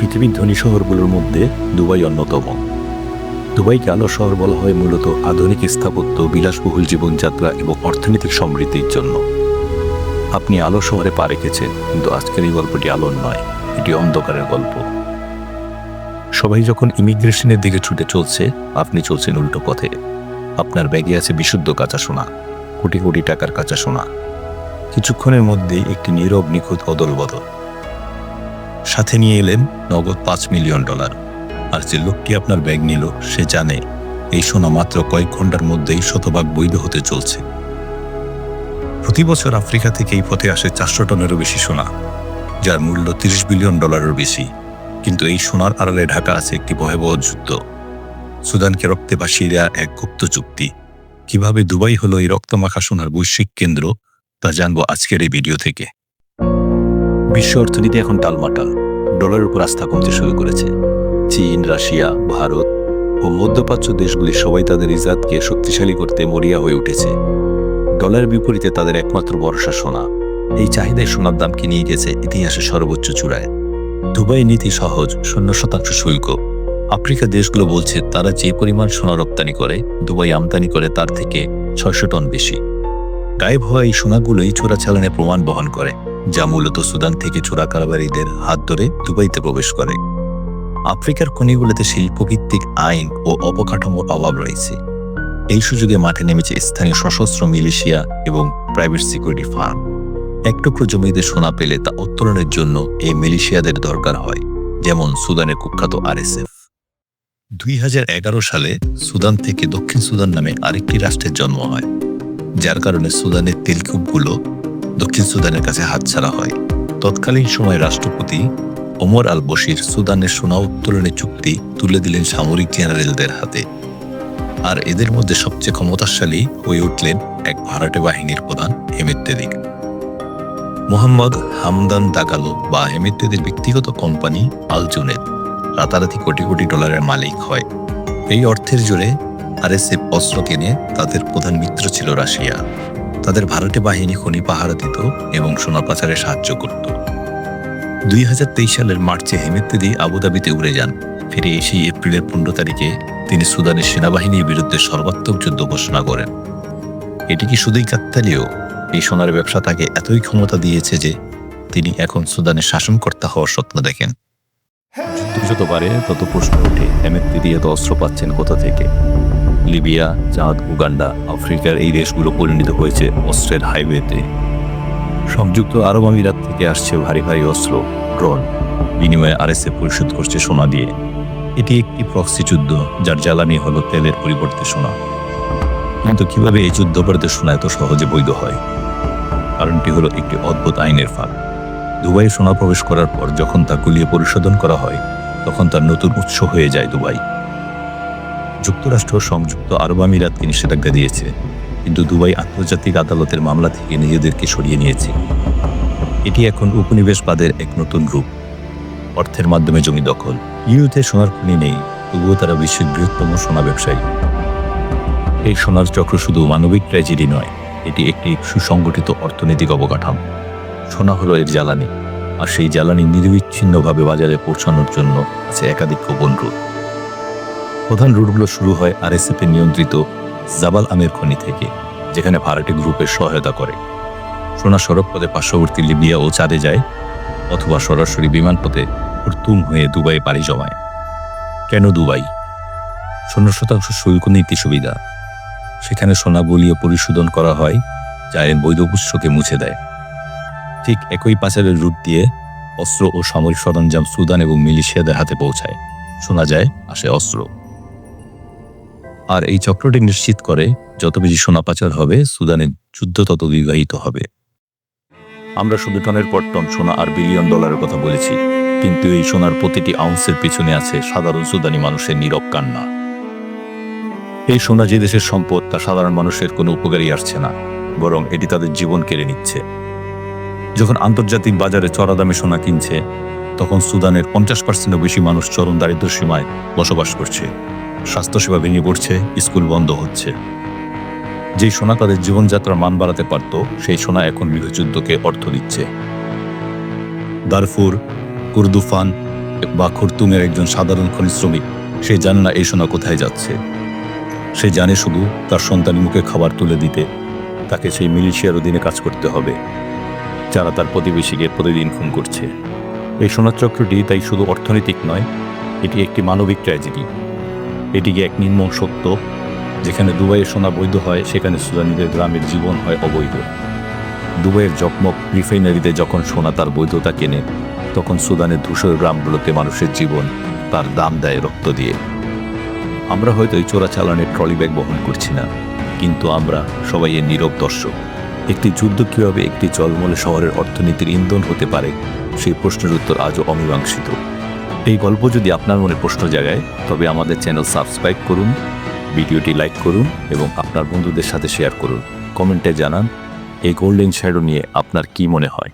পৃথিবীর ধনী শহরগুলোর মধ্যে দুবাই অন্যতম। দুবাইকে আলো শহর বলা হয় মূলত আধুনিক স্থাপত্য, বিলাসবহুল জীবনযাত্রা এবং অর্থনৈতিক সমৃদ্ধির জন্য। আপনি আলো শহরে পা রেখেছেন, কিন্তু আজকের এই গল্পটি আলোর নয়, এটি অন্ধকারের গল্প। সবাই যখন ইমিগ্রেশনের দিকে ছুটে চলছে, আপনি চলছেন উল্টো পথে। আপনার ব্যাগে আছে বিশুদ্ধ কাঁচা সোনা, কোটি কোটি টাকার কাঁচা সোনা। কিছুক্ষণের মধ্যেই একটি নীরব নিখুঁত অদল বদল সাথে নিয়ে এলেন নগদ পাঁচ মিলিয়ন ডলার। আর যে লোকটি আপনার ব্যাগ নিল, সে জানে এই সোনা মাত্র কয়েক ঘণ্টার মধ্যেই শতভাগ বৈধ হতে চলছে। প্রতি বছর আফ্রিকা থেকে এই পথে আসে চারশো টনেরও বেশি সোনা, যার মূল্য তিরিশ বিলিয়ন ডলারের বেশি। কিন্তু এই সোনার আড়ালে ঢাকা আছে একটি ভয়াবহ যুদ্ধ। সুদানকে রক্তে ভাসিয়ে দেওয়া এক গুপ্ত চুক্তি। কীভাবে দুবাই হলো এই রক্তমাখা সোনার বৈশ্বিক কেন্দ্র, তা জানব আজকের এই ভিডিও থেকে। বিশ্ব অর্থনীতি এখন টালমাটাল। ডলারের উপর আস্থা কমতে শুরু করেছে। চীন, রাশিয়া, ভারত ও মধ্যপ্রাচ্য দেশগুলি সবাই তাদের ইজাতকে শক্তিশালী করতে মরিয়া হয়ে উঠেছে। ডলারের বিপরীতে তাদের একমাত্র ভরসা সোনা। এই চাহিদায় সোনার দামকে নিয়ে গেছে ইতিহাসের সর্বোচ্চ চূড়ায়। দুবাই নীতি সহজ, শূন্য শতাংশ শুল্ক। আফ্রিকা দেশগুলো বলছে তারা যে পরিমাণ সোনা রপ্তানি করে, দুবাই আমদানি করে তার থেকে ছয়শো টন বেশি। গায়েব হওয়া এই সোনাগুলোই চোরাচালানের প্রমাণ বহন করে। যা মূলত সুদান থেকে চোরা কারবারিদের হাত ধরে দুবাইতে প্রবেশ করে। আফ্রিকার খনিগুলোতে শিল্পভিত্তিক আইন ও অবকাঠামোর অভাব রয়েছে। এই সুযোগে মাঠে নেমেছে স্থানীয় সশস্ত্র মিলিশিয়া এবং প্রাইভেট সিকিউরিটি ফার্ম। এক টুকরো জমিতে সোনা পেলে তা উত্তোলনের জন্য এই মিলিশিয়াদের দরকার হয়, যেমন সুদানের কুখ্যাত আরএসএফ। দুই হাজার এগারো সালে সুদান থেকে দক্ষিণ সুদান নামে আরেকটি রাষ্ট্রের জন্ম হয়, যার কারণে সুদানের তেলকুপগুলো দক্ষিণ সুদানের কাছে হাতছাড়া হয়। তৎকালীন সময় রাষ্ট্রপতি ওমর আল বশির সুদানের সোনা উত্তোলনের চুক্তি তুলে দিলেন সামরিক জেনারেলদের হাতে। আর এদের মধ্যে সবচেয়ে ক্ষমতাশালী হয়ে উঠলেন এক ভাড়াটে বাহিনীর প্রধান হেমেত্তেদিক মোহাম্মদ হামদান দাগালো বা হেমেত্তেদের ব্যক্তিগত কোম্পানি আল জুনেদ রাতারাতি কোটি কোটি ডলারের মালিক হয়। এই অর্থের জোরে আর আরএসএফ অস্ত্র কেনে তাদের প্রধান মিত্র ছিল রাশিয়া। তাদের ভারতে বাহিনী খনি পাহারা দিত এবং সোনা পাচারে সাহায্য করত। দুই হাজার তেইশ সালের মার্চে হেমেত্তেদি আবুধাবিতে উড়ে যান। ফিরে এসে এপ্রিলের পনেরো তারিখে তিনি সুদানের সেনাবাহিনীর বিরুদ্ধে সর্বাত্মক যুদ্ধ ঘোষণা করেন। এটি কি শুধুই কাকতালীয়? এই সোনার ব্যবসা তাকে এতই ক্ষমতা দিয়েছে যে তিনি এখন সুদানের শাসনকর্তা হওয়ার স্বপ্ন দেখেন। যত বাড়ে তত প্রশ্ন ওঠে হেমেত্তেদি এত অস্ত্র পাচ্ছেন কোথা থেকে? লিবিয়া, চাঁদ, উগান্ডা, আফ্রিকার এই দেশগুলো পরিণত হয়েছে অস্ত্রের হাইওয়েতে। সংযুক্ত আরব আমিরাত থেকে আসছে ভারী ভারী অস্ত্র, ড্রোন। বিনিময়ে আরএসএ পরিশোধ করছে সোনা দিয়ে। এটি একটি প্রক্সি যুদ্ধ, যার জ্বালানি হলো তেলের পরিবর্তে সোনা। কিন্তু কীভাবে এই যুদ্ধ যুদ্ধপরাধে সোনা এত সহজে বৈধ হয়? কারণটি হলো একটি অদ্ভুত আইনের ফাঁক দুবাই সোনা প্রবেশ করার পর যখন তা গুলিয়ে পরিশোধন করা হয়, তখন তার নতুন উৎস হয়ে যায় দুবাই। যুক্তরাষ্ট্র সংযুক্ত আরব আমিরাতকে নিষেধাজ্ঞা দিয়েছে, কিন্তু দুবাই আন্তর্জাতিক আদালতের মামলা থেকে নিজেদেরকে সরিয়ে নিয়েছে। এটি এখন উপনিবেশবাদের এক নতুন রূপ। অর্থের মাধ্যমে জমি দখল। ইউতে সোনার খনি নেই, তবুও তারা বিশ্বের বৃহত্তম সোনা ব্যবসায়ী। এই সোনার চক্র শুধু মানবিক ট্র্যাজেডি নয়, এটি একটি সুসংগঠিত অর্থনৈতিক অবকাঠামো। সোনা হলো এর জ্বালানি, আর সেই জ্বালানি নির্বিচ্ছিন্নভাবে বাজারে পৌঁছানোর জন্য আছে একাধিক গোপন রুট প্রধান রুটগুলো শুরু হয় আরএসএফ নিয়ন্ত্রিত জাবাল আমের খনি থেকে, যেখানে ভাড়াটে গ্রুপের সহায়তা করে। সোনা সড়ক পথে পার্শ্ববর্তী লিবিয়া ও চাঁদে যায়, অথবা সরাসরি বিমান পথে হুরতুম হয়ে দুবাই পাড়ি জমায়। কেন দুবাই? শূন্য শতাংশ শুল্ক নীতি সুবিধা। সেখানে সোনা বলিয়ে পরিশোধন করা হয়, যা এর বৈধ উৎসকে মুছে দেয়। ঠিক একই পাচারের রুট দিয়ে অস্ত্র ও সামরিক সরঞ্জাম সুদান এবং মিলিশিয়াদের হাতে পৌঁছায়। শোনা যায়, আসে অস্ত্র। আর এই চক্রটি নিশ্চিত করে, যত বেশি সোনা পাচার হবে, সুদানের যুদ্ধ তত বিবাহিত হবে। আমরা শুধু টনের পর টন সোনা আর বিলিয়ন ডলারের কথা বলেছি, কিন্তু এই সোনার প্রতিটি আউন্সের পিছনে আছে সাধারণ সুদানি মানুষের নীরব কান্না। এই সোনা যে দেশের সম্পদ, তা সাধারণ মানুষের কোনো উপকারই আসছে না, বরং এটি তাদের জীবন কেড়ে নিচ্ছে। যখন আন্তর্জাতিক বাজারে চড়া দামে সোনা কিনছে, তখন সুদানের পঞ্চাশ পার্সেন্টও বেশি মানুষ চরম দারিদ্র সীমায় বসবাস করছে। স্বাস্থ্যসেবা ভেঙে পড়ছে, স্কুল বন্ধ হচ্ছে। যেই সোনা তাদের জীবনযাত্রার মান বাড়াতে পারত, সেই সোনা এখন গৃহযুদ্ধকে অর্থ দিচ্ছে। দারফুর, কুর্দুফান বা খর্তুমের একজন সাধারণ খনি শ্রমিক, সে জানে না এই সোনা কোথায় যাচ্ছে। সে জানে শুধু তার সন্তানের মুখে খাবার তুলে দিতে, তাকে সেই মিলিশিয়ার অধীনে কাজ করতে হবে, যারা তার প্রতিবেশীকে প্রতিদিন খুন করছে। এই সোনাচক্রটি তাই শুধু অর্থনৈতিক নয়, এটি একটি মানবিক ট্র্যাজেডি এটিকে এক নির্মম সত্য? যেখানে দুবাইয়ের সোনা বৈধ হয়, সেখানে সুদানিদের গ্রামের জীবন হয় অবৈধ। দুবাইয়ের জকমক রিফাইনারিতে যখন সোনা তার বৈধতা কেনে, তখন সুদানের ধূসর গ্রামগুলোতে মানুষের জীবন তার দাম দেয় রক্ত দিয়ে। আমরা হয়তো এই চোরাচালানের ট্রলি ব্যাগ বহন করছি না, কিন্তু আমরা সবাই এর নীরব দর্শক। একটি যুদ্ধ কীভাবে একটি জলমলে শহরের অর্থনীতির ইন্ধন হতে পারে, সেই প্রশ্নের উত্তর আজও অমীমাংসিত। এই গল্প যদি আপনার মনে প্রশ্ন জাগায়, তবে আমাদের চ্যানেল সাবস্ক্রাইব করুন, ভিডিওটি লাইক করুন এবং আপনার বন্ধুদের সাথে শেয়ার করুন। কমেন্টে জানান, এই গোল্ডেন শ্যাডো নিয়ে আপনার কি মনে হয়?